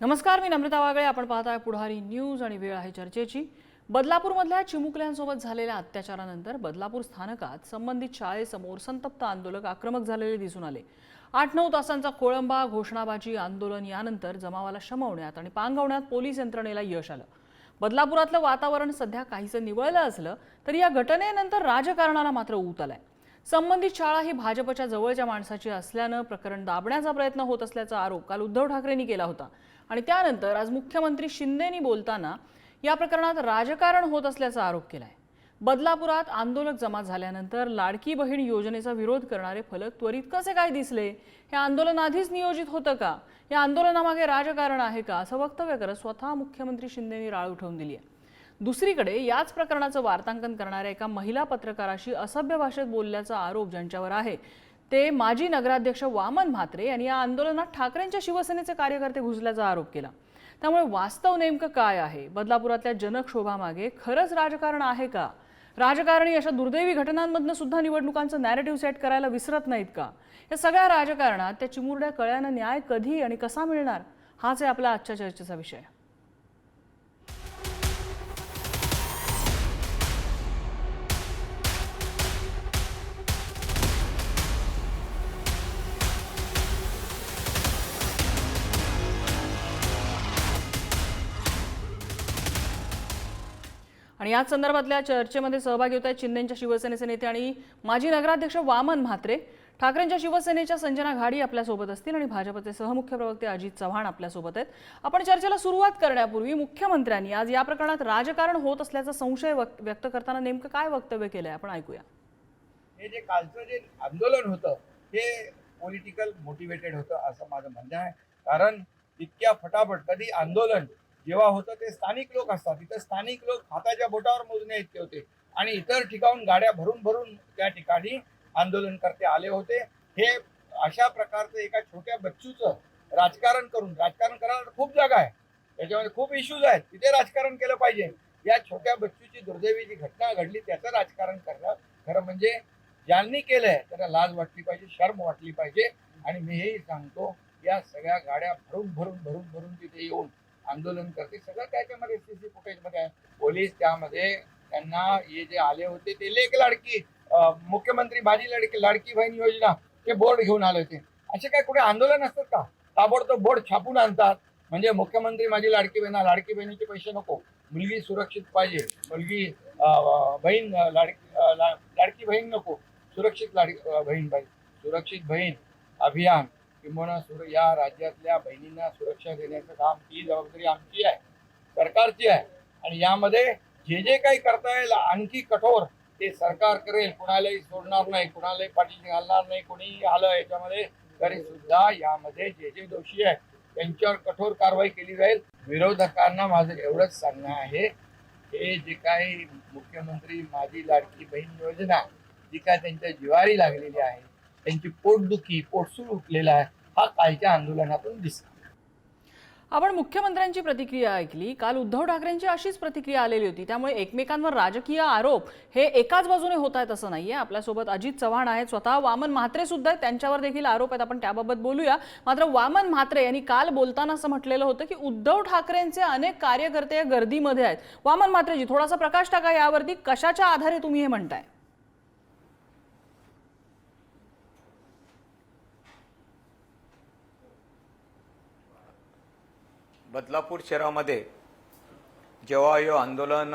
नमस्कार मी नम्रता वागळे. आपण पाहताय पुढारी न्यूज आणि वेळ आहे चर्चेची. बदलापूरमधल्या चिमुकल्यांसोबत झालेल्या अत्याचारानंतर बदलापूर स्थानकात संबंधित शाळेसमोर संतप्त आंदोलक आक्रमक झालेले दिसून आले. आठ नऊ तासांचा कोळंबा घोषणाबाजी आंदोलन यानंतर जमावाला शमवण्यात आणि पांगवण्यात पोलीस यंत्रणेला यश आलं. बदलापुरातलं वातावरण सध्या काहीसं निवळलं असलं तरी या घटनेनंतर राजकारणाला मात्र ऊत आलाय. संबंधित शाळा ही भाजपच्या जवळच्या माणसाची असल्यानं प्रकरण दाबण्याचा प्रयत्न होत असल्याचा आरोप काल उद्धव ठाकरेंनी केला होता. आणि त्यानंतर आज मुख्यमंत्री शिंदेनी बोलताना या प्रकरणात राजकारण होत असल्याचा आरोप केला आहे बदलापुरात आंदोलक जमा झाल्यानंतर लाडकी बहीण योजनेचा विरोध करणारे फलक त्वरित कसे काय दिसले? हे आंदोलन आधीच नियोजित होतं का? या आंदोलनामागे राजकारण आहे का? असं वक्तव्य करत स्वतः मुख्यमंत्री शिंदेनी राळ उठवून दिली आहे. दुसरीकडे याच प्रकरणाचं वार्तांकन करणाऱ्या एका महिला पत्रकाराशी असभ्य भाषेत बोलल्याचा आरोप ज्यांच्यावर आहे ते माजी नगराध्यक्ष वामन म्हात्रे यांनी या आंदोलनात ठाकरेंच्या शिवसेनेचे कार्यकर्ते घुसल्याचा आरोप केला. त्यामुळे वास्तव नेमकं काय आहे? बदलापुरातल्या जनक्षोभामागे खरंच राजकारण आहे का? राजकारणी अशा दुर्दैवी घटनांमधनं सुद्धा निवडणुकांचं नॅरेटिव्ह सेट करायला विसरत नाहीत का? या सगळ्या राजकारणात त्या चिमुरड्या कळ्यानं न्याय कधी आणि कसा मिळणार? हाच आहे आपला आजच्या चर्चेचा विषय. आणि याच संदर्भातल्या चर्चेमध्ये सहभागी होत आहेत शिंदेच्या शिवसेनेचे नेते आणि माजी नगराध्यक्ष वामन म्हात्रे. ठाकरेंच्या शिवसेनेच्या संजना घाडी आपल्यासोबत असतील आणि भाजपचे सहमुख्य प्रवक्ते अजित चव्हाण आपल्यासोबत आहेत. आपण चर्चेला सुरुवात करण्यापूर्वी मुख्यमंत्र्यांनी आज या प्रकरणात राजकारण होत असल्याचा संशय व्यक्त करताना नेमकं काय वक्तव्य केलंय आपण ऐकूया. हे जे कालचं जे आंदोलन होतं हे पॉलिटिकल मोटिवेटेड होतं असं माझं म्हणणं आहे. कारण इतक्या फटाफट कधी आंदोलन जेव्हा होतं ते स्थानिक लोक असतात. तिथं स्थानिक लोक हाताच्या बोटावर मोजण्या इतके होते. आणि इतर ठिकाणून गाड्या भरून भरून त्या ठिकाणी आंदोलनकर्ते आले होते. हे अशा प्रकारचं एका छोट्या बच्चूचं राजकारण करून राजकारण करायला खूप जागा आहे. त्याच्यामध्ये खूप इश्यूज आहेत. तिथे राजकारण केलं पाहिजे. या छोट्या बच्चूची दुर्दैवी जी घटना घडली त्याचं राजकारण करणं खरं म्हणजे ज्यांनी केलंय त्यांना लाज वाटली पाहिजे शर्म वाटली पाहिजे. आणि मी हेही सांगतो या सगळ्या गाड्या भरून भरून भरून भरून तिथे येऊन आंदोलन करते. सगळं त्याच्यामध्ये सीसी सी मध्ये आहे. पोलीस त्यामध्ये त्यांना हे जे आले होते ते लेख लाडकी मुख्यमंत्री माझी लाडकी लाडकी बहीण योजना ते बोर्ड घेऊन आले होते. असे काय कुठे आंदोलन असतात का? ताबडतोब बोर्ड छापून आणतात. म्हणजे मुख्यमंत्री माझी लाडकी बहिणा लाडकी बहिणीचे पैसे नको. मुलगी सुरक्षित पाहिजे. मुलगी बहीण लाडकी लाडकी बहीण नको. सुरक्षित लाड बहीण पाहिजे. सुरक्षित बहीण अभियान. किंवा सुर या राज्यातल्या बहिणींना सुरक्षा देण्याचं काम ही जबाबदारी आमची आहे सरकारची आहे. आणि यामध्ये जे जे काही करता येईल आणखी कठोर ते सरकार करेल. कुणालाही सोडणार नाही कुणालाही पाठीशी घालणार नाही कोणीही आलं याच्यामध्ये तरी सुद्धा यामध्ये जे जे दोषी आहेत त्यांच्यावर कठोर कारवाई केली जाईल. विरोधकांना माझं एवढंच सांगणं आहे हे जे काही मुख्यमंत्री माझी लाडकी बहीण योजना जी काय त्यांच्या जिवारी लागलेली आहे त्यांची पोटदुखी पोटसूळ उठलेला आहे हा कालच्या आंदोलनातून दिसला. आपण मुख्यमंत्र्यांची प्रतिक्रिया ऐकली. काल उद्धव ठाकरेंची अशीच प्रतिक्रिया आलेली होती. त्यामुळे एकमेकांवर राजकीय आरोप हे एकाच बाजूने होत आहेत असं नाहीये. आपल्यासोबत अजित चव्हाण आहेत स्वतः वामन म्हात्रे सुद्धा आहेत. त्यांच्यावर देखील आरोप आहेत. आपण त्याबाबत बोलूया. मात्र वामन म्हात्रे यांनी काल बोलताना असं म्हटलेलं होतं की उद्धव ठाकरेंचे अनेक कार्यकर्ते या गर्दीमध्ये आहेत. वामन म्हात्रेजी थोडासा प्रकाश टाका यावरती. कशाच्या आधारे तुम्ही हे म्हणताय? बदलापूर शहरामध्ये जेव्हा हे आंदोलन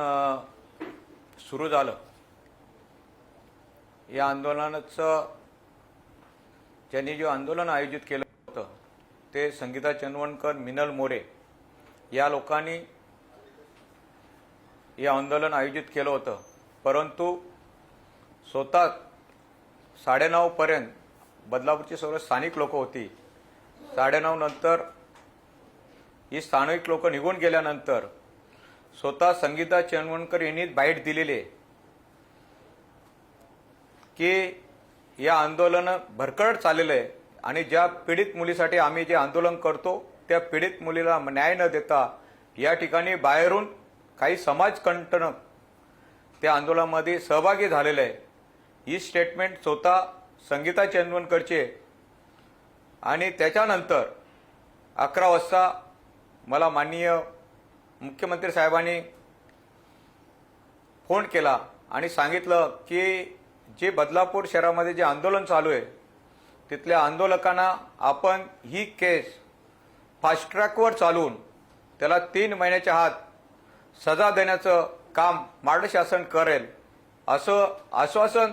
सुरू झालं या आंदोलनाचं ज्यांनी जे आंदोलन आयोजित केलं होतं ते संगीता चंदवणकर मिनल मोरे या लोकांनी हे आंदोलन आयोजित केलं होतं. परंतु स्वतः साडेनऊपर्यंत बदलापूरची सर्व स्थानिक लोक होती. साडेनऊ नंतर ही स्थानिक लोक निघून गेल्यानंतर स्वतः संगीता चंदवणकर यांनी बाईट दिलेली आहे की या आंदोलन भरकट चाललेलं आहे आणि ज्या पीडित मुलीसाठी आम्ही जे आंदोलन करतो त्या पीडित मुलीला न्याय न देता या ठिकाणी बाहेरून काही समाजकंटनक त्या आंदोलनामध्ये सहभागी झालेलं आहे. ही स्टेटमेंट स्वतः संगीता चंदवणकरची आहे आणि त्याच्यानंतर अकरा वाजता मला माननीय मुख्यमंत्री साहेबांनी फोन केला आणि सांगितलं की जे बदलापूर शहरामध्ये जे आंदोलन चालू आहे तिथल्या आंदोलकांना आपण ही केस फास्ट ट्रॅकवर चालवून त्याला तीन महिन्याच्या आत सजा देण्याचं काम मार्ड शासन करेल असं आश्वासन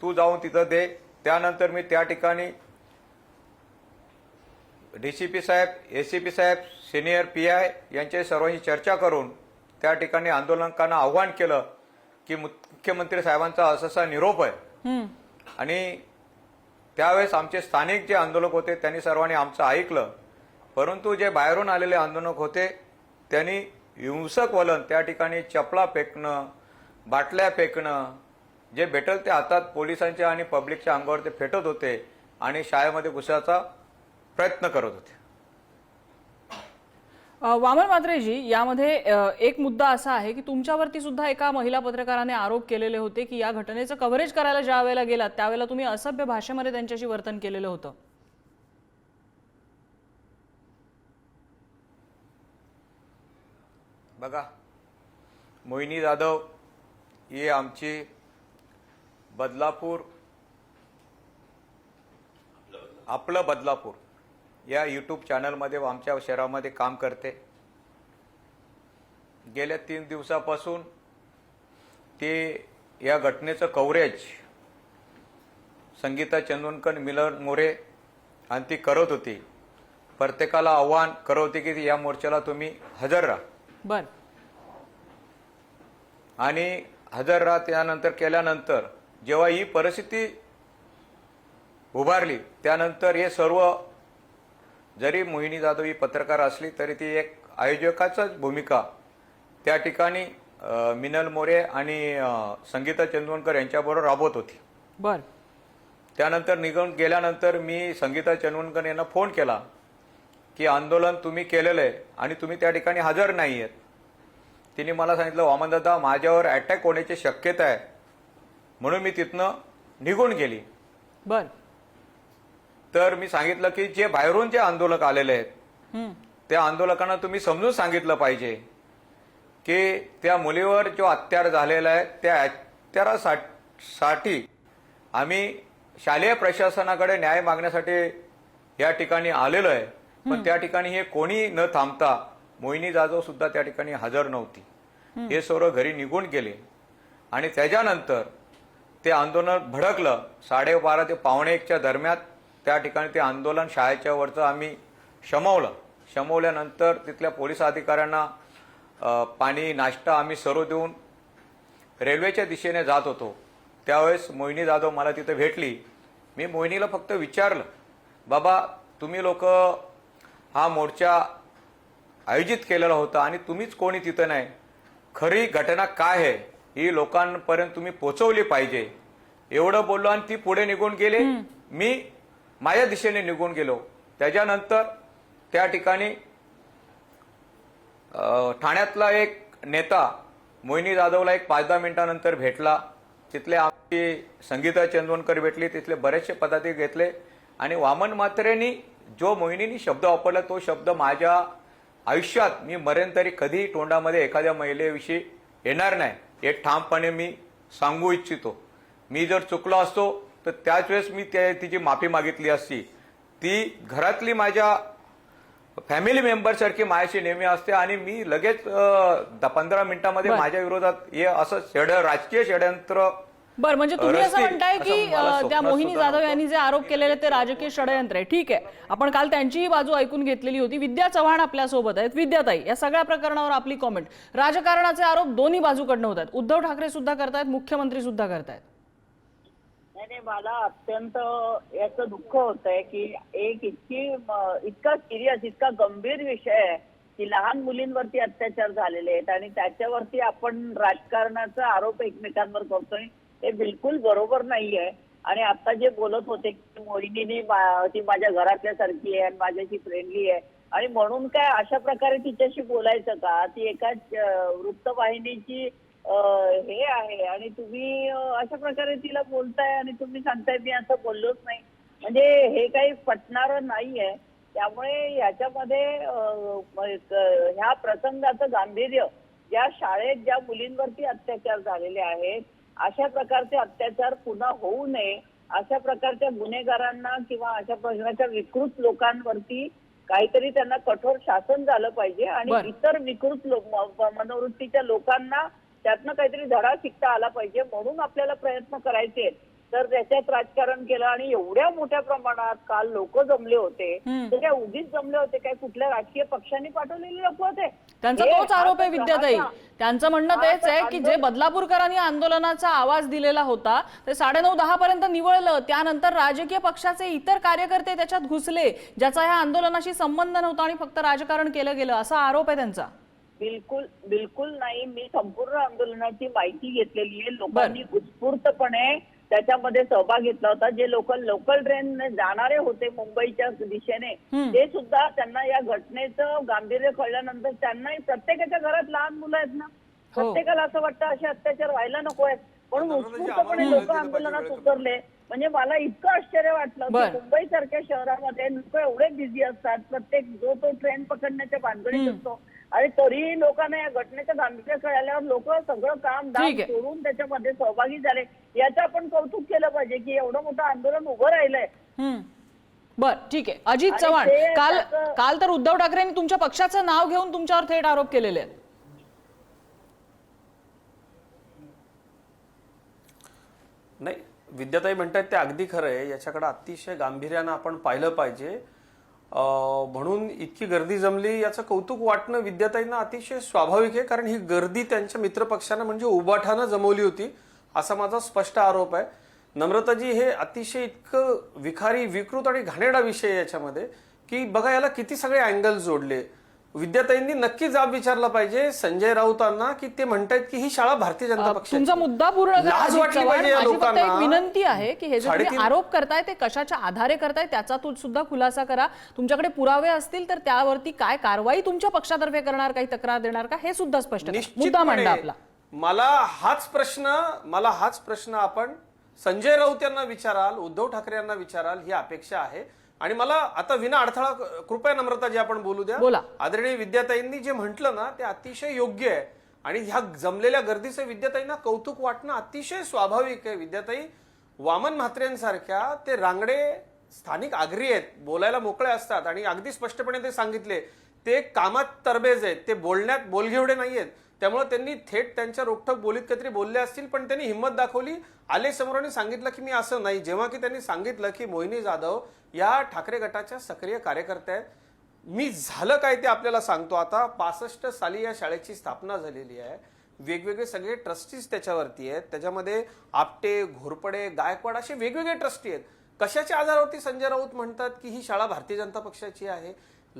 तू जाऊन तिथं दे. त्यानंतर मी त्या ठिकाणी डीसीपी साहेब एसीपी साहेब सिनियर पी आय यांच्या सर्वांशी चर्चा करून त्या ठिकाणी आंदोलकांना आव्हान केलं की मुख्यमंत्री साहेबांचा असा निरोप आहे. आणि त्यावेळेस आमचे स्थानिक जे आंदोलक होते त्यांनी सर्वांनी आमचं ऐकलं परंतु जे बाहेरून आलेले आंदोलक होते त्यांनी हिंसक वलन त्या ठिकाणी चपला फेकणं बाटल्या फेकणं जे भेटल ते हातात पोलिसांच्या आणि पब्लिकच्या अंगावर ते फेटत होते आणि शाळेमध्ये घुसायचा प्रयत्न करत होते. वामन मात्रेजी यामध्ये एक मुद्दा असा आहे की तुमच्यावरती सुद्धा एका महिला पत्रकाराने आरोप केलेले होते की या घटनेचं कव्हरेज करायला ज्या वेळेला गेलात त्यावेळेला तुम्ही असभ्य भाषेमध्ये त्यांच्याशी वर्तन केलेलं होतं. बघा मोहिनी जाधव ही आमची बदलापूर आपलं बदलापूर. या यूट्यूब चॅनलमध्ये आमच्या शहरामध्ये काम करते. गेल्या तीन दिवसापासून ते या घटनेचं कव्हरेज संगीता चंदनकर मिलन मोरे आणि ती करत होती. प्रत्येकाला आव्हान करत होती की या मोर्चाला तुम्ही हजर राहा. बर. आणि हजर राहा त्यानंतर केल्यानंतर जेव्हा ही परिस्थिती उभारली त्यानंतर हे सर्व जरी मोहिनी जाधव ही पत्रकार असली तरी ती एक आयोजकाचाच भूमिका त्या ठिकाणी मिनल मोरे आणि संगीता चंदवणकर यांच्याबरोबर राबवत होती. बर. त्यानंतर निघून गेल्यानंतर मी संगीता चंदवणकर यांना फोन केला की आंदोलन तुम्ही केलेलं आहे आणि तुम्ही त्या ठिकाणी हजर नाही आहेत तिने मला सांगितलं वामनदादा माझ्यावर अटॅक होण्याची शक्यता आहे. म्हणून मी तिथनं निघून गेली. बर. तर मी सांगितलं की जे बाहेरून जे आंदोलक आलेले आहेत. त्या आंदोलकांना तुम्ही समजून सांगितलं पाहिजे की त्या मुलीवर जो अत्याचार झालेला आहे त्या अत्याचारासाठी आम्ही शालेय प्रशासनाकडे न्याय मागण्यासाठी या ठिकाणी आलेलो आहे. पण त्या ठिकाणी हे कोणी न थांबता मोहिनी जाधव सुद्धा त्या ठिकाणी हजर नव्हती. हे सर्व घरी निघून गेले. आणि त्याच्यानंतर ते आंदोलन भडकलं. साडेबारा ते पावणे एकच्या दरम्यान त्या ठिकाणी ते आंदोलन शाळेच्या वरचं आम्ही शमवलं. शमवल्यानंतर तिथल्या पोलीस अधिकाऱ्यांना पाणी नाश्ता आम्ही सर्व देऊन रेल्वेच्या दिशेने जात होतो. त्यावेळेस मोहिनी जाधव मला तिथे भेटली. मी मोहिनीला फक्त विचारलं बाबा तुम्ही लोक हा मोर्चा आयोजित केलेला होता आणि तुम्हीच कोणी तिथं नाही. खरी घटना काय आहे? ही लोकांपर्यंत तुम्ही पोचवली पाहिजे. एवढं बोललो आणि ती पुढे निघून गेले. मी माझ्या दिशेने निघून गेलो. त्याच्यानंतर त्या ठिकाणी ठाण्यातला एक नेता मोहिनी जाधवला एक पाच दहा मिनिटानंतर भेटला. तिथले आमची संगीता चंदवणकर भेटली. तिथले बरेचसे पदाधिक घेतले. आणि वामन म्हात्रेंनी जो मोहिनीनी शब्द वापरला तो शब्द माझ्या आयुष्यात मी मरेन तरी कधीही तोंडामध्ये एखाद्या महिलेविषयी येणार नाही. हे ठामपणे मी सांगू इच्छितो. मी जर चुकलो असतो तर त्याच वेळेस मी त्या तिची माफी मागितली असती. ती घरातली माझ्या फॅमिली मेंबर सारखी माझ्याशी नेहमी असते आणि मी लगेच पंधरा मिनिटामध्ये. माझ्या विरोधात हे असं षड राजकीय षडयंत्र बर म्हणजे तुम्ही असं म्हणताय की त्या मोहिनी जाधव. यांनी जे आरोप केलेले ते राजकीय षडयंत्र आहे. ठीक आहे. आपण काल त्यांचीही बाजू ऐकून घेतलेली होती. विद्या चव्हाण आपल्यासोबत आहेत. विद्याताई या सगळ्या प्रकरणावर आपली कॉमेंट राजकारणाचे आरोप दोन्ही बाजूकडनं होत आहेत उद्धव ठाकरे सुद्धा करतायत मुख्यमंत्री सुद्धा करतायत. नाही नाही मला अत्यंत याचं दुःख होत आहे की एक इतकी इतका सिरियस इतका गंभीर विषय आहे की लहान मुलींवरती अत्याचार झालेले आहेत आणि त्याच्यावरती आपण राजकारणाचा आरोप एकमेकांवर करतोय हे बिलकुल बरोबर नाहीये. आणि आता जे बोलत होते की मोहिनीने ती माझ्या घरातल्या सारखी आहे आणि माझ्याशी फ्रेंडली आहे. आणि म्हणून काय अशा प्रकारे तिच्याशी बोलायचं का? ती एका वृत्तवाहिनीची हे आहे आणि तुम्ही अशा प्रकारे तिला बोलताय आणि तुम्ही सांगताय मी असं बोललोच नाही. म्हणजे हे काही पटणारं नाहीये. त्यामुळे क- ह्या प्रसंगाचं गांभीर्य ज्या शाळेत ज्या मुलींवरती अत्याचार झालेले आहेत अशा प्रकारचे अत्याचार पुन्हा होऊ नये. अशा प्रकारच्या गुन्हेगारांना किंवा अशा प्रकारच्या विकृत लोकांवरती काहीतरी त्यांना कठोर शासन झालं पाहिजे आणि. इतर विकृत लो- मनोवृत्तीच्या लोकांना त्यातनं काहीतरी धडा शिकता आला पाहिजे. म्हणून आपल्याला प्रयत्न करायचे. तर त्याच्यात राजकारण केलं आणि एवढ्या मोठ्या प्रमाणात काल लोक जमले होते. हम्म. ते काय उगीच जमले होते काय? कुठल्या राजकीय पक्षांनी पाठवलेले लोक होते? त्यांचा तोच आरोप आहे विद्याताई. त्यांचं म्हणणं तेच तर आहे की जे बदलापूरकरांनी आंदोलनाचा आवाज दिलेला होता ते साडेनऊ दहा पर्यंत निवळलं. त्यानंतर राजकीय पक्षाचे इतर कार्यकर्ते त्याच्यात घुसले ज्याचा ह्या आंदोलनाशी संबंध नव्हता आणि फक्त राजकारण केलं गेलं. असा आरोप आहे त्यांचा. बिलकुल बिलकुल नाही. मी संपूर्ण आंदोलनाची माहिती घेतलेली आहे. लोकांनी उत्स्फूर्तपणे त्याच्यामध्ये सहभाग घेतला होता. जे लोक लोकल ट्रेन जाणारे होते मुंबईच्या दिशेने. ते सुद्धा त्यांना या घटनेचं गांभीर्य कळल्यानंतर त्यांनाही प्रत्येकाच्या घरात लहान मुलं आहेत ना. हो. प्रत्येकाला असं वाटतं असे अत्याचार व्हायला नको आहेत. म्हणून उत्स्फूर्तपणे लोक आंदोलनात उतरले. म्हणजे मला इतकं आश्चर्य वाटलं. की मुंबई सारख्या शहरामध्ये लोक एवढे बिझी असतात. प्रत्येक जो तो ट्रेन पकडण्याच्या हम्म. असतो आणि तरीही लोकांना या घटनेचं गांभीर्य कळाल्यावर लोक सगळं काम दाम ठीक आहे. सोडून त्याच्यामध्ये सहभागी झाले. याचं आपण कौतुक केलं पाहिजे की एवढं मोठं आंदोलन उभं राहिलंय. हम्म. बर ठीक आहे. अजित आणि चव्हाण ते काल त्याचं- काल तर उद्धव ठाकरेंनी तुमच्या पक्षाचं नाव घेऊन तुमच्यावर थेट आरोप केलेले आहेत. नाही विद्याताई म्हणतात ते अगदी खरं आहे. याच्याकडे अतिशय गांभीर्यानं आपण पाहिलं पाहिजे. म्हणून इतकी गर्दी जमली याचं कौतुक वाटणं विद्याताईंना अतिशय स्वाभाविक आहे कारण ही गर्दी त्यांच्या मित्रपक्षानं म्हणजे उबाठानं जमवली होती असा माझा स्पष्ट आरोप आहे. नम्रताजी हे अतिशय इतकं विखारी विकृत आणि घाणेरडा विषय आहे याच्यामध्ये की बघा याला किती सगळे अँगल जोडले. विद्याताईंनी नक्की जाब विचारला पाहिजे संजय राऊतांना की ते म्हणतायत की ही शाळा भारतीय जनता अ, पक्षाची तुमचा मुद्दा पूर्ण लाज वाटली. पाहिजे या एक. विनंती आहे की हे जे तुम्ही आरोप करताय ते कशाच्या आधारे करताय त्याचा तू सुद्धा खुलासा करा तुमच्याकडे पुरावे असतील तर त्यावरती काय कारवाई तुमच्या पक्षातर्फे करणार काही तक्रार देणार का हे सुद्धा स्पष्ट. मुद्दा मांडा आपला मला हाच प्रश्न मला हाच प्रश्न आपण संजय राऊत यांना विचाराल उद्धव ठाकरे यांना विचाराल ही अपेक्षा आहे आणि मला आता विना अडथळा कृपया नम्रता जे आपण बोलू द्या. बोला. आदरणीय विद्याताईंनी जे म्हटलं ना ते अतिशय योग्य आहे. आणि ह्या जमलेल्या गर्दीचं विद्याताईंना कौतुक वाटणं अतिशय स्वाभाविक आहे. विद्याताई वामन म्हात्रेंसारख्या ते रांगडे स्थानिक आगरी आहेत बोलायला मोकळे असतात. आणि अगदी स्पष्टपणे ते सांगितले ते कामात तरबेज आहेत ते बोलण्यात बोलघेवडे नाहीयेत. त्यामुळे त्यांनी थेट त्यांच्या रोखठोक बोलीत काहीतरी बोलले असतील पण त्यांनी हिंमत दाखवली. आले समोरांनी सांगितलं की मी असं नाही. जेव्हा की त्यांनी सांगितलं की मोहिनी जाधव या ठाकरे गटाच्या सक्रिय कार्यकर्त्या आहेत. मी झालं काय ते आपल्याला सांगतो आता. पासष्ट साली या शाळेची स्थापना झालेली आहे. वेगवेगळे सगळे ट्रस्टीज त्याच्यावरती आहेत. त्याच्यामध्ये आपटे घोरपडे गायकवाड असे वेगवेगळे ट्रस्टी आहेत. कशाच्या आधारावरती संजय राऊत म्हणतात की ही शाळा भारतीय जनता पक्षाची आहे?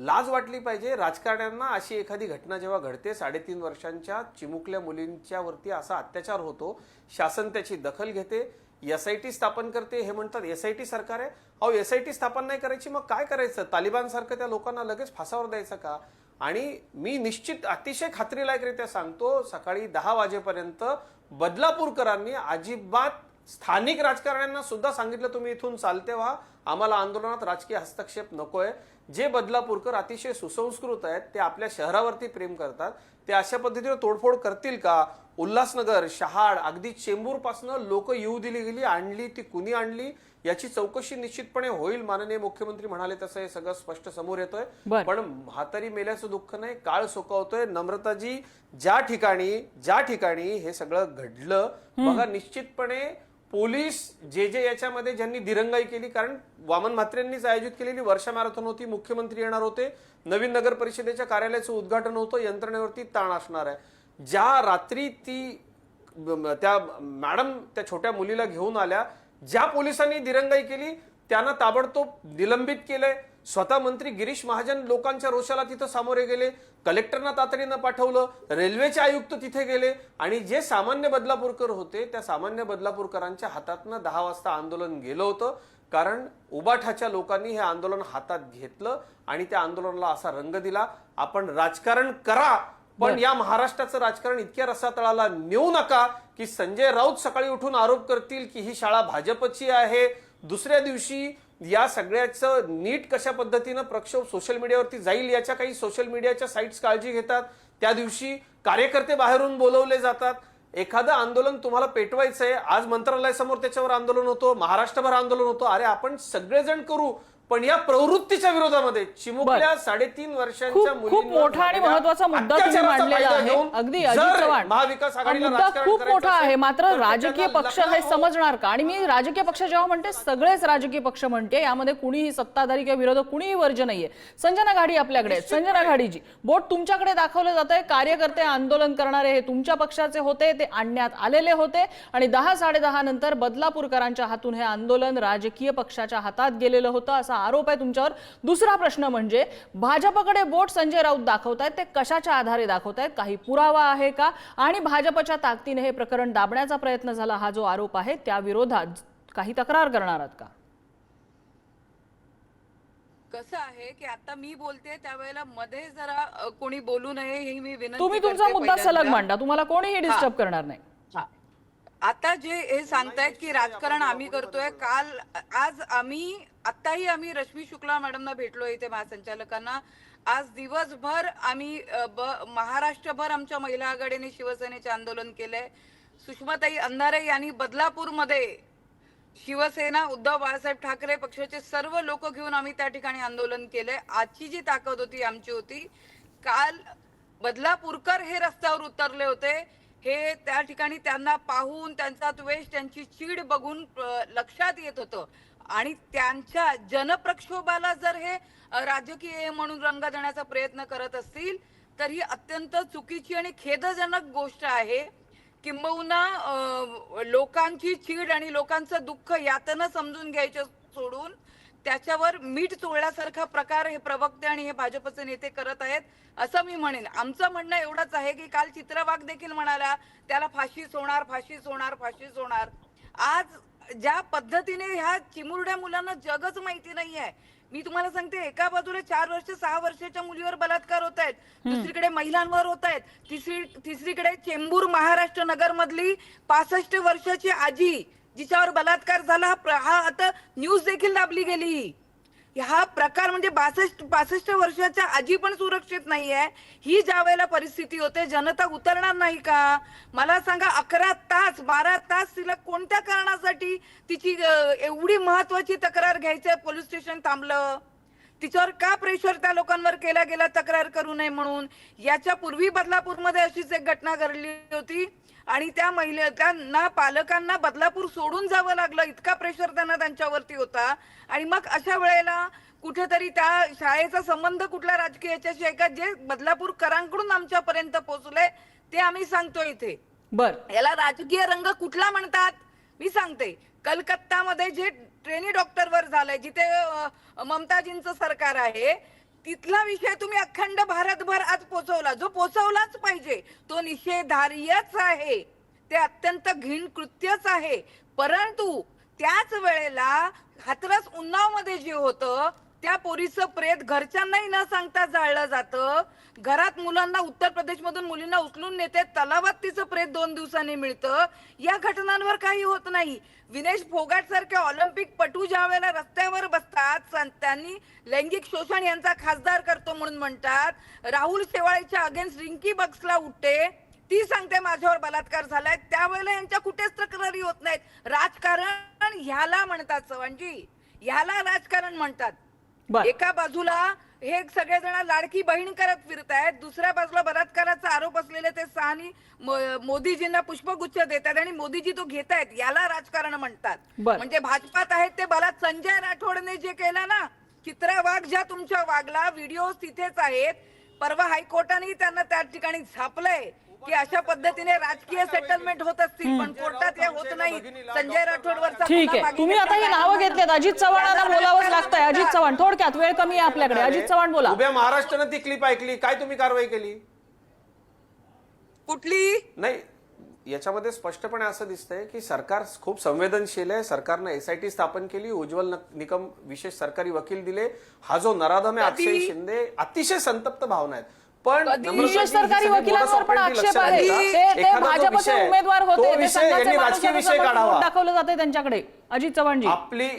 लाज वाटली पाहिजे. राजकारण्यांना अशी एखादी घटना जेव्हा घडते साडेतीन वर्षांच्या चिमुकल्या मुलींच्या वरती असा अत्याचार होतो. शासन त्याची दखल घेते. एस आय टी स्थापन करते हे म्हणतात एस आय टी सरकार आहे. अहो एस आय टी स्थापन नाही करायची मग काय करायचं? तालिबानसारखं त्या लोकांना लगेच फासावर द्यायचं का? आणि मी निश्चित अतिशय खात्रीलायकरित्या सांगतो सकाळी दहा वाजेपर्यंत बदलापूरकरांनी अजिबात स्थानिक राजकारण्यांना सुद्धा सांगितलं तुम्ही इथून चालते व्हा. आम्हाला आंदोलनात राजकीय हस्तक्षेप नकोय. जे बदलापूरकर अतिशय सुसंस्कृत आहेत ते आपल्या शहरावरती प्रेम करतात. ते अशा पद्धतीने तोडफोड करतील का? उल्हासनगर शहाड अगदी चेंबूर पासनं लोक येऊ दिली गेली आणली ती कुणी आणली? याची चौकशी निश्चितपणे होईल माननीय मुख्यमंत्री म्हणाले. तसं हे सगळं स्पष्ट समोर येतोय. पण म्हातारी मेल्याचं दुःख नाही काळ सोकावतोय. नम्रताजी ज्या ठिकाणी ज्या ठिकाणी हे सगळं घडलं बघा निश्चितपणे पोलीस जे जे याच्यामध्ये ज्यांनी दिरंगाई केली कारण वामन म्हात्रेंनीच आयोजित केलेली वर्षा मॅरेथॉन होती मुख्यमंत्री येणार होते नवीन नगर परिषदेच्या कार्यालयाचं उद्घाटन होतं यंत्रणेवरती ताण असणार आहे. ज्या रात्री ती त्या मॅडम त्या छोट्या मुलीला घेऊन आल्या ज्या पोलिसांनी दिरंगाई केली त्यांना ताबडतोब निलंबित केलंय स्वतः मंत्री गिरीश महाजन लोकांच्या रोषाला तिथं सामोरे गेले. कलेक्टरना तातडीनं पाठवलं. रेल्वेचे आयुक्त तिथे गेले. आणि जे सामान्य बदलापूरकर होते त्या सामान्य बदलापूरकरांच्या हातातनं दहा वाजता आंदोलन गेलं होतं. कारण उबाठाच्या लोकांनी हे आंदोलन हातात घेतलं आणि त्या आंदोलनाला असा रंग दिला. आपण राजकारण करा पण या महाराष्ट्राचं राजकारण इतक्या रसातळाला नेऊ नका की संजय राऊत सकाळी उठून आरोप करतील की ही शाळा भाजपची आहे. दुसऱ्या दिवशी या सगळ्याचं नीट कशा पद्धतीनं प्रक्षोभ सोशल मीडियावरती जाईल याच्या काही सोशल मीडियाच्या साईट्स काळजी घेतात. त्या दिवशी कार्यकर्ते बाहेरून बोलवले जातात. एखादं आंदोलन तुम्हाला पेटवायचं आहे आज मंत्रालयासमोर त्याच्यावर आंदोलन होतो महाराष्ट्रभर आंदोलन होतो. अरे आपण सगळेजण करू. पण या प्रवृत्तीच्या विरोधामध्ये चिमुकल्या साडेतीन वर्षांच्या खूप मोठा आणि महत्त्वाचा मुद्दा तुम्ही मांडलेला आहे. अगदी अजित चव्हाण. महाविकास आघाडीला मुद्दा राजकारण खूप मोठा आहे. मात्र तर राजकीय पक्ष हे समजणार का? आणि मी राजकीय पक्ष जेव्हा म्हणते सगळेच राजकीय पक्ष म्हणते यामध्ये कुणीही सत्ताधारी किंवा विरोधक कुणीही वर्ज नाहीये. संजना घाडी आपल्याकडे. संजना घाडीजी बोट तुमच्याकडे दाखवलं जात आहे कार्यकर्ते आंदोलन करणारे हे तुमच्या पक्षाचे होते ते आणण्यात आलेले होते. आणि दहा साडेदहा नंतर बदलापूरकरांच्या हातून हे आंदोलन राजकीय पक्षाच्या हातात गेलेलं होतं असा आरोप आहे तुमच्यावर. दुसरा प्रश्न म्हणजे भाजपकडे बोट संजय राऊत दाखवतायत ते कशाच्या आधारे दाखवतायत काही पुरावा आहे का? आणि भाजपच्या ताकदीने हे प्रकरण दाबण्याचा प्रयत्न झाला हा जो आरोप आहे त्या विरोधात काही तक्रार करणार आहात का? कसं आहे की आता मी बोलते त्यावेळेला मध्ये जरा कोणी बोलू नये ही मी विनंती तुम्ही तुमचा मुद्दा सलग. मांडा तुम्हाला कोणीही डिस्टर्ब करणार नाही. आता जे हे सांगतायत की राजकारण आम्ही करतोय काल आज आम्ही आताही आम्ही रश्मी शुक्ला मॅडमना भेटलो इथे महासंचालकांना. आज दिवसभर आम्ही ब- महाराष्ट्रभर आमच्या महिला आघाडीने शिवसेनेचे आंदोलन केलंय. सुषमाताई अंधारे यांनी बदलापूरमध्ये शिवसेना उद्धव बाळासाहेब ठाकरे पक्षाचे सर्व लोक घेऊन आम्ही त्या ठिकाणी आंदोलन केलंय. आजची जी ताकद होती आमची होती काल बदलापूरकर हे रस्त्यावर उतरले होते. हे त्या ठिकाणी त्यांना पाहून त्यांचा द्वेष त्यांची चीड बघून लक्षात येत होतं. आणि त्यांच्या जनप्रक्षोभाला जर हे राजकीय म्हणून रंग देण्याचा प्रयत्न करत असतील तर ही अत्यंत चुकीची आणि खेदजनक गोष्ट आहे. किंबहुना लोकांची चीड आणि लोकांचं दुःख यातनं समजून घ्यायचं सोडून त्याच्यावर मीठ चोळल्यासारखा प्रकार हे प्रवक्ते आणि हे भाजपचे नेते करत आहेत असं मी म्हणेन. आमचं म्हणणं एवढंच आहे की काल चित्रवाग देखील म्हणाला त्याला फाशीच होणार फाशीच होणार फाशीच होणार आज ज्या पद्धतीने ह्या चिमुरड्या मुलांना जगच माहिती नाहीये मी तुम्हाला सांगते एका बाजूला चार वर्ष सहा वर्षाच्या मुलीवर बलात्कार होत आहेत दुसरीकडे महिलांवर होत आहेत तिसरी तिसरीकडे चेंबूर महाराष्ट्र नगर मधली पासष्ट वर्षाची आजी जिच्यावर बलात्कार झाला हा हा आता न्यूज देखील दाबली गेली. हा प्रकार म्हणजे बासष्ट पासष्ट वर्षाच्या आजी पण सुरक्षित नाहीये. ही ज्या वेळेला परिस्थिती होते जनता उतरणार नाही का? मला सांगा अकरा तास बारा तास तिला कोणत्या कारणासाठी तिची एवढी महत्वाची तक्रार घ्यायचं पोलीस स्टेशन थांबलं? तिच्यावर का प्रेशर त्या लोकांवर केला गेला तक्रार करू नये म्हणून? याच्या पूर्वी बदलापूरमध्ये अशीच एक घटना घडली होती. आणि त्या महिला त्यांना पालकांना बदलापूर सोडून जावं लागलं. इतका प्रेशर त्यांना त्यांच्यावरती होता. आणि मग अशा वेळेला कुठेतरी त्या शाळेचा संबंध कुठल्या राजकीय याच्याशी आहे का? जे बदलापूरकरांकडून आमच्यापर्यंत पोहोचले ते आम्ही सांगतो इथे. बर. याला राजकीय रंग कुठला म्हणतात? मी सांगते. कलकत्तामध्ये जे ट्रेनी डॉक्टरवर झालंय जिथे ममताजींचं सरकार आहे तिथला विषय तुम्ही अखंड भारतभर आज पोचवला. जो पोचवलाच पाहिजे तो निषेधार्यच आहे. ते अत्यंत घीण कृत्यच आहे. परंतु त्याच वेळेला हातरस उन्नावमध्ये जे होतं त्या पोरीचं प्रेत घरच्यांनाही न सांगता जाळलं जातं. घरात मुलांना उत्तर प्रदेश मधून मुलींना उचलून नेते तलावात तिचं प्रेत दोन दिवसांनी मिळतं. या घटनांवर काही होत नाही. विनेश फोगाट सारखे ऑलिम्पिक पटू ज्या वेळेला रस्त्यावर बसतात त्यांनी लैंगिक शोषण यांचा खासदार करतो म्हणून म्हणतात. राहुल शेवाळेच्या अगेन्स्ट रिंकी बक्सला उठते. ती सांगते माझ्यावर बलात्कार झालाय. त्यावेळेला यांच्या कुठेच तक्रारी होत नाहीत. राजकारण ह्याला म्हणतात चव्हाणजी. ह्याला राजकारण म्हणतात. एका बाजूला हे सगळेजण लाडकी बहीण करत फिरतायत दुसऱ्या बाजूला बलात्काराचा आरोप असलेले ते सहानी मोदीजींना पुष्पगुच्छ देतात आणि मोदीजी तो घेतायत याला राजकारण म्हणतात. म्हणजे भाजपात आहेत ते बलात् संजय राठोडने जे केलं ना चित्रा वाघ ज्या तुमच्या वागला व्हिडिओ तिथेच आहेत परवा हायकोर्टाने त्यांना त्या ठिकाणी झापलंय. की अशा पद्धतीने राजकीय सेटलमेंट होत असतील पण कोर्टात हे होत नाही. संजय राठोडवरचा ठीक गुन्हा आहे. तुम्ही आता ही नावं. घेतलेत. अजित चव्हाणांना बोलावंच लागतंय. अजित. चव्हाण थोडक्यात. वेळ कमी आहे आपल्याकडे. अजित चव्हाण बोला. उभ्या महाराष्ट्रानं ती क्लिप ऐकली. काय तुम्ही कारवाई केली? कुठली? नाही याच्यामध्ये स्पष्टपणे असं दिसतंय की सरकार खूप संवेदनशील आहे. सरकारनं एसआयटी स्थापन केली. उज्ज्वल निकम विशेष सरकारी वकील दिले. हा जो नराधम आहे? अक्षय शिंदे अतिशय संतप्त भावना आहेत. पण विशेष सरकारी वकिलांवर पण आक्षेप आहे. ते- भाजपचे उमेदवार होते राजकीय विषय काढावा दाखवलं जाते त्यांच्याकडे अजित चव्हाणजी आपली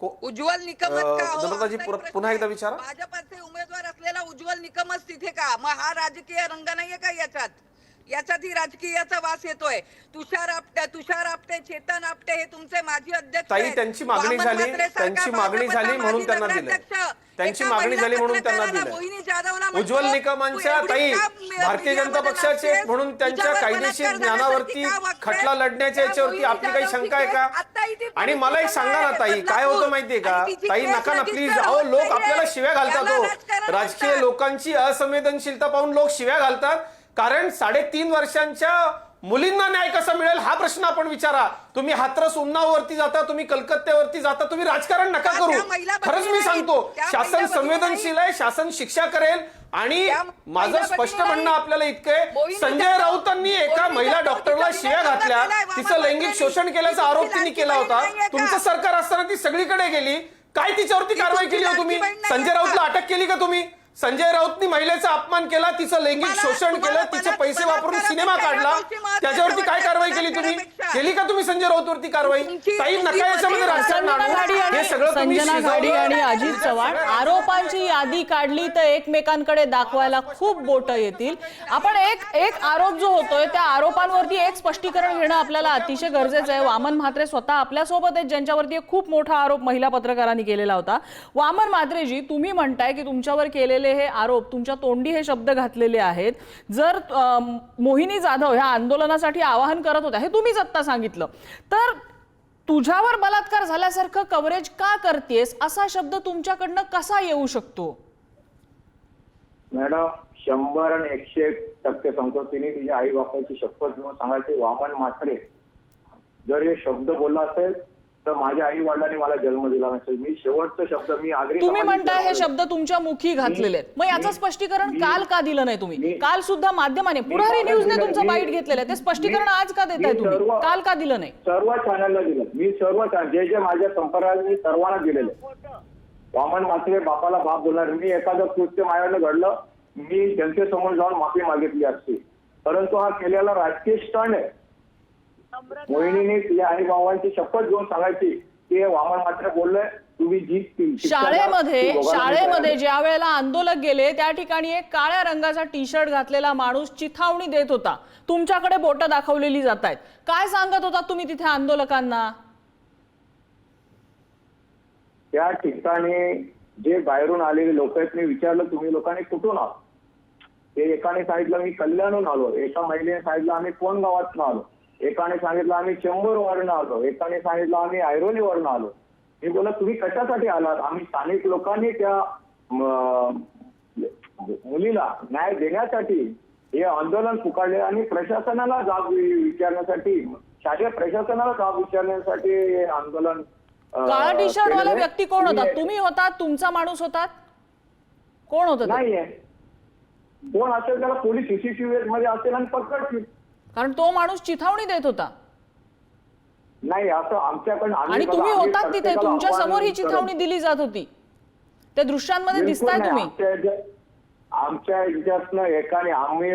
को- उज्ज्वल निकमच हो? पुन्हा एकदा. विचारा. भाजपाचे उमेदवार असलेला उज्ज्वल निकमच तिथे का मग हा राजकीय रंग नाहीये का याच्यात याच्यात ही राजकीयाचा वास येतोय तुषार आपटे तुषार आपटे चेतन आपटे हे तुमचे माजी अध्यक्ष ताई. त्यांची मागणी झाली, त्यांची मागणी झाली म्हणून त्यांना. नगराध्यक्ष, त्यांची मागणी झाली म्हणून त्यांना म्हणतो, उज्ज्वल निकमांच्या ताई भारतीय जनता पक्षाचे? म्हणून त्यांच्या कायदेशीर ज्ञानावरती? खटला लढण्याच्या याच्यावरती आपली काही शंका आहे का आणि मला एक सांगा ना ताई काय होतं माहितीये का ताई नका ना प्लीज अहो लोक. आपल्याला शिव्या घालतात हो राजकीय. लोकांची असंवेदनशीलता पाहून लोक शिव्या घालतात कारण साडेतीन वर्षांच्या मुलींना न्याय कसा मिळेल हा प्रश्न आपण विचारा. तुम्ही हात्रस उन्नावरती जाता तुम्ही कलकत्त्यावरती जाता तुम्ही राजकारण नका करू. खरंच मी सांगतो शासन संवेदनशील आहे शासन शिक्षा करेल आणि माझं स्पष्ट म्हणणं. आपल्याला इतकं आहे. मोहिनी संजय राऊतांनी एका महिला डॉक्टरला शिव्या घातल्या. तिचं लैंगिक. शोषण केल्याचा आरोप तिने केला होता? तुमचं सरकार असताना ती सगळीकडे गेली. काय तिच्यावरती कारवाई केली हो तुम्ही? संजय? राऊतला अटक केली का तुम्ही? संजय राऊतनी महिलेचा अपमान केला तिचं लैंगिक शोषण केलं तिचे पैसे वापरून सिनेमा काढला. त्याच्यावरती काय कारवाई केली तुम्ही. केली का तुम्ही संजय राऊतवरती कारवाई? तुमची- ताई तुमची नका याच्यामध्ये राजकारण संजना हे आणि सगळं संजना अजित चव्हाण आरोपांची यादी काढली तर एकमेकांकडे दाखवायला खूप बोट येतील. आपण एक एक आरोप जो होतोय त्या आरोपांवरती एक स्पष्टीकरण घेणं आपल्याला अतिशय गरजेचं आहे. वामन म्हात्रे स्वतः आपल्यासोबत आहेत ज्यांच्यावरती एक खूप मोठा आरोप महिला पत्रकारांनी केलेला होता. वामन म्हात्रेजी तुम्ही म्हणताय की तुमच्यावर केलेले हे आरोप तुमच्या तोंडी हे शब्द घातलेले आहेत. जर मोहिनी जाधव ह्या आंदोलनासाठी आवाहन करत होत्या हे तुम्हीच आत्ता सांगितलं. तर तुझ्यावर बलात्कार झाल्यासारखं कव्हरेज का करतेस? असा शब्द तुमच्याकडनं कसा येऊ शकतो? मॅडम शंभर आणि एकशे टक्के सांगतो तिने तिच्या आई बापाची शपथ घेऊन सांगायचे वामन मात्रे जर हे शब्द बोलला असेल तर माझ्या आई वडिलांनी मला जन्म दिला नसेल. मी शेवटचा शब्द मी आगरी तुम्ही म्हणताय हे. शब्द तुमच्या मुखी घातलेले आहेत. मग याचं स्पष्टीकरण काल का दिलं नाही तुम्ही? काल सुद्धा माध्यमाने पुढारी न्यूजने तुमचं बाईट घेतलेलं आहे. ते स्पष्टीकरण आज का देताय मी तुम्ही? सर्व- काल का दिलं नाही? सर्व चॅनलला दिलं. मी सर्व जे जे माझ्या संपर्कात मी सर्वांना दिलेले वामन मात्रे बापाला बाप बोलणार. मी एखादं कृत्य माझ्याकडे घडलं. मी जनतेसमोर जाऊन माफी मागितली असती. परंतु हा केलेला राजकीय स्टंट आहे. मोहिनीने तिच्या आई बाबांची शपथ घेऊन सांगायची हे वामन मात्र बोललंय तुम्ही जी ती शाळेमध्ये ती शाळेमध्ये ज्या वेळेला आंदोलक गेले त्या ठिकाणी एक काळ्या रंगाचा टी शर्ट घातलेला माणूस चिथावणी देत होता. तुमच्याकडे बोटं दाखवलेली जात आहेत. काय सांगत होता तुम्ही तिथे आंदोलकांना? त्या ठिकाणी जे बाहेरून आलेले लोक आहेत मी विचारलं तुम्ही लोकांनी कुठून आलो ते एकाने सांगितलं मी कल्याणहून आलो एका महिलेने सांगितलं आम्ही कोण गावातून आलो? एकाने सांगितलं आम्ही चेंबूरवरून आलो एकाने सांगितलं आम्ही ऐरोलीवरून आलो. मी बोला तुम्ही कशासाठी आलात? आम्ही स्थानिक लोकांनी त्या मुलीला न्याय देण्यासाठी हे आंदोलन पुकारले आणि प्रशासनाला जाब विचारण्यासाठी शालेय प्रशासनाला जाब विचारण्यासाठी हे आंदोलन काळा टी शर्ट वाला. व्यक्ती कोण होता? तुम्ही- होतात तुमचा माणूस होतात कोण होतं? नाहीये. कोण असेल त्याला पोलीस सीसीटीव्ही मध्ये असेल आणि पकडतील. कारण तो माणूस चिथावणी देत होता. नाही असं आमच्याकडे आणि तुम्ही होतात तिथे तुमच्यासमोर ही चिथावणी दिली जात होती. त्या दृश्यांमध्ये दिसताय नाही. तुम्ही. आमच्या ह्याच्यातनं एकाने आम्ही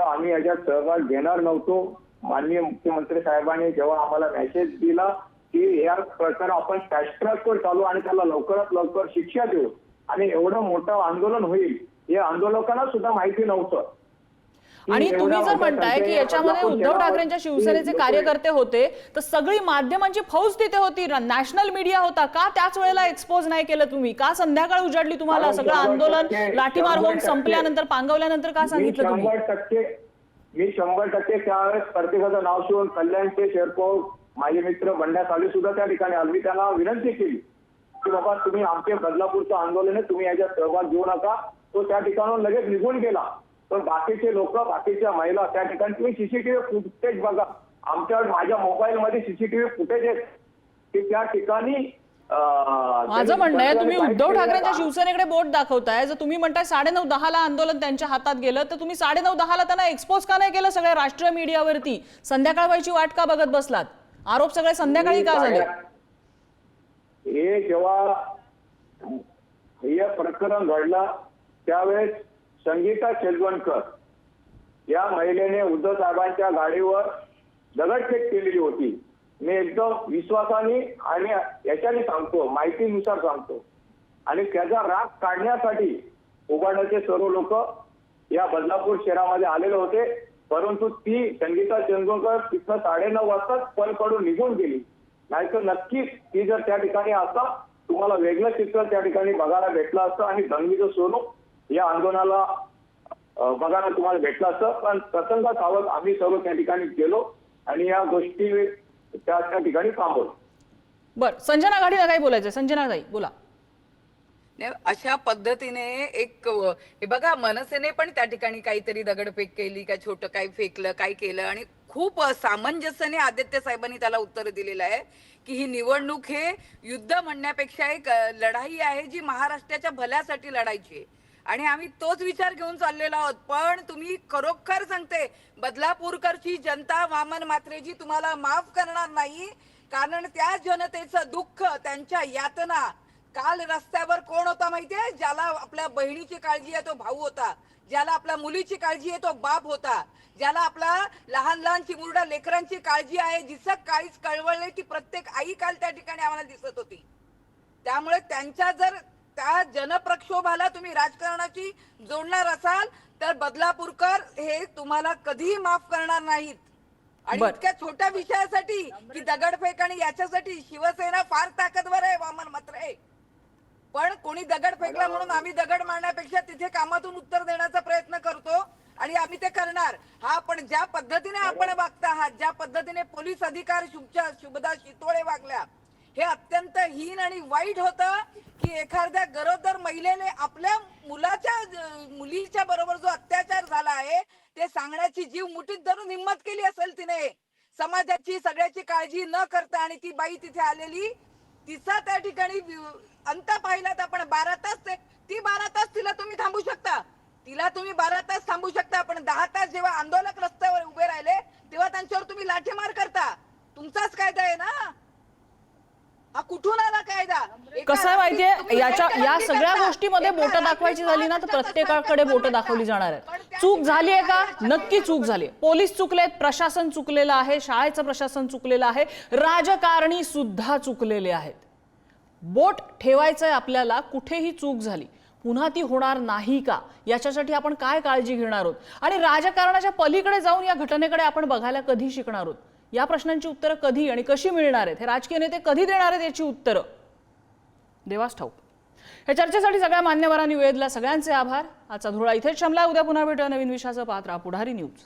आम्ही याच्यात सहभाग घेणार नव्हतो. माननीय मुख्यमंत्री साहेबांनी जेव्हा आम्हाला मेसेज दिला की या प्रकार आपण फॅस्ट ट्रॅकवर चालू आणि त्याला लवकरात लवकर शिक्षा देऊ. आणि एवढं मोठं आंदोलन होईल हे आंदोलकांना सुद्धा माहिती नव्हतं. आणि तुम्ही जर म्हणताय की याच्यामध्ये उद्धव ठाकरेंच्या शिवसेनेचे कार्यकर्ते होते तर सगळी माध्यमांची फौज तिथे होती. नॅशनल मीडिया होता का? त्याच वेळेला एक्सपोज नाही केलं तुम्ही. का संध्याकाळ उजाडली तुम्हाला? सगळं आंदोलन लाठीमार होऊन संपल्यानंतर पांगवल्यानंतर का सांगितलं तुम्ही? मी शंभर टक्के त्यावेळेस प्रत्येकाचं नाव शिवून कल्याणचे शेरपो माझे मित्र बंड्या साली सुद्धा त्या ठिकाणी आले. मी त्यांना विनंती केली की बाबा तुम्ही आमचे बदलापूरचं आंदोलन आहे तुम्ही याच्यात सहभाग घेऊ नका. तो त्या ठिकाणाहून लगेच निघून गेला. पण बाकीचे लोक बाकीच्या महिला त्या ठिकाणी तुम्ही सीसीटीव्ही फुटेज बघा. आमच्या माझ्या मोबाईलमध्ये सीसीटीव्ही फुटेज आहेत की त्या ठिकाणी माझं म्हणणं आहे तुम्ही उद्धव ठाकरेंच्या शिवसेनेकडे बोट दाखवताय. जर तुम्ही म्हणताय साडेनऊ दहाला आंदोलन त्यांच्या हातात गेलं तर तुम्ही साडेनऊ दहाला त्यांना एक्सपोज का नाही केलं सगळ्या राष्ट्रीय मीडियावरती? संध्याकाळ व्हायची वाट का बघत बसलात? आरोप सगळे संध्याकाळी का झाले? हे जेव्हा हे प्रकरण घडलं त्यावेळेस संगीता शेजवणकर या महिलेने उद्धव साहेबांच्या गाडीवर दगडफेक केलेली होती. मी एकदम विश्वासाने आणि याच्याने सांगतो माहितीनुसार सांगतो. आणि त्याचा राग काढण्यासाठी उभारण्याचे सर्व लोक या बदलापूर शहरामध्ये आलेले होते. परंतु ती संगीता चंदोकर तिथं साडेनऊ वाजताच पण कडून निघून गेली. नाहीतर नक्कीच ती जर त्या ठिकाणी असता तुम्हाला वेगळं चित्र त्या ठिकाणी बघायला भेटलं असतं आणि दंगलीचं स्वरूप या आंदोलनाला बघायला तुम्हाला भेटलं असतं पण प्रसंग सावध आम्ही सर्व त्या ठिकाणी गेलो आणि या गोष्टी त्या त्या ठिकाणी थांबवलो. बर संजना गाडीला काय बोलायचं संजना ताई बोला. अशा पद्धतीने एक हे बघा मनसेने पण त्या ठिकाणी काहीतरी दगडफेक केली काय छोटं काही फेकलं काय केलं आणि खूप सामंजस्याने आदित्य साहेबांनी त्याला उत्तर दिलेलं आहे की ही निवडणूक हे युद्ध म्हणण्यापेक्षा एक लढाई आहे जी महाराष्ट्राच्या भल्यासाठी लढायची आहे. आणि आम्ही तोच विचार घेऊन चाललेलो आहोत. पण तुम्ही खरोखर सांगते बदलापूरकरची जनता वामन मात्रेजी तुम्हाला माफ करणार नाही. कारण त्या जनतेचं दुःख त्यांच्या यातना. काल रस्त्यावर कोण होता माहितीये? ज्याला आपल्या बहिणीची काळजी आहे तो भाऊ होता. ज्याला आपल्या मुलीची काळजी आहे तो बाप होता. ज्याला आपला लहान लहान चिमुरड्या लेकरांची काळजी आहे जिचं काळीच कळवळले की प्रत्येक आई काल त्या ठिकाणी आम्हाला दिसत होती. त्यामुळे त्यांच्या जर त्या जनप्रक्षोभाला तुम्ही राजकारणाची जोडणार असाल तर बदलापूरकर हे तुम्हाला कधीही माफ करणार नाहीत. आणि. इतक्या छोट्या विषयासाठी की दगडफेक आणि याच्यासाठी शिवसेना फार ताकदवर आहे वामन मात्र पण कोणी दगड फेकला म्हणून आम्ही दगड मारण्यापेक्षा तिथे कामातून उत्तर देण्याचा प्रयत्न करतो आणि आम्ही ते करणार. हा पण ज्या पद्धतीने आपण वागता आहात ज्या पद्धतीने पोलीस अधिकारी शुभदा शितोळे वागल्या हे अत्यंत हीन आणि वाईट होतं की एखाद्या गरोदर महिलेने आपल्या मुलाच्या मुलीच्या बरोबर जो अत्याचार झाला आहे ते सांगण्याची जीव मुठीत धरून हिंमत केली असेल तिने. समाजाची सगळ्याची काळजी न करता आणि ती बाई तिथे आलेली तिचा त्या ठिकाणी अंत अंत पाहिलात आपण बारा तास ते ती बारा तास तिला तुम्ही थांबू शकता. तिला तुम्ही बारा तास थांबू शकता पण दहा तास जेव्हा आंदोलन रस्त्यावर उभे राहिले तेव्हा त्यांच्यावर तुम्ही लाठीमार करता तुमचाच कायदा आहे ना हा कुठून आला कायदा एका कसं आहे रात्रीत माहितीये तुम्ही याच्या या सगळ्या गोष्टीमध्ये बोटं दाखवायची झाली ना तर प्रत्येकाकडे बोटं दाखवली जाणार आहेत. चूक झाली आहे का? नक्की चूक झाली पोलीस चुकलेत प्रशासन चुकलेलं आहे शाळेचं प्रशासन चुकलेलं आहे राजकारणी सुद्धा चुकलेले आहेत. बोट ठेवायचंय आपल्याला कुठेही चूक झाली. पुन्हा ती होणार नाही का? याच्यासाठी आपण काय काळजी घेणार आहोत? आणि राजकारणाच्या पलीकडे जाऊन या घटनेकडे आपण बघायला कधी शिकणार आहोत? या प्रश्नांची उत्तरं कधी आणि कशी मिळणार आहेत? हे राजकीय नेते कधी देणार आहेत याची उत्तरं? देवास ठाऊक. या चर्चेसाठी सगळ्या मान्यवरांनी वेधला. सगळ्यांचे आभार. आजचा धुळा इथेच शमला उद्या पुन्हा भेटूया नवीन विषयाचं पात्र. पुढारी न्यूज.